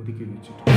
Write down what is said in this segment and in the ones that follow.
ഒതുക്കി വെച്ചിട്ടുണ്ട്.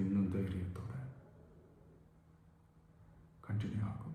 இன்னும் தைரியத்தோட கண்டினியூ ஆகும்.